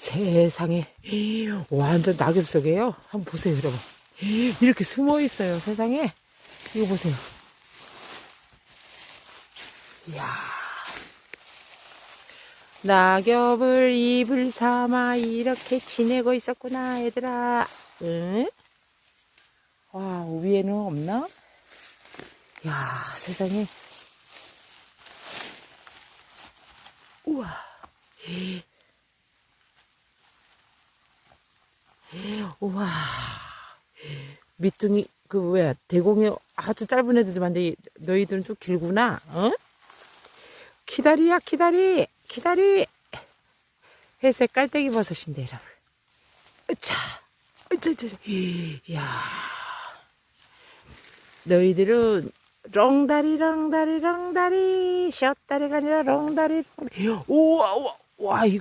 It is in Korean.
세상에 완전 낙엽 속에요. 한번 보세요, 여러분. 이렇게 숨어 있어요, 세상에. 이거 보세요. 이야. 낙엽을 입을 삼아 이렇게 지내고 있었구나, 얘들아. 응? 와, 위에는 없나? 야, 세상에. 우와. 우와. 밑둥이, 그, 뭐야, 대공이 아주 짧은 애들만데 너희들은 좀 길구나, 어? 기다리야, 기다리, 기다리. 회색 깔때기 버섯입니다, 여러분. 으차, 으차, 으차. 이야. 너희들은 롱다리, 롱다리, 롱다리, 숏다리가 아니라 롱다리. 우와, 우와, 와, 이거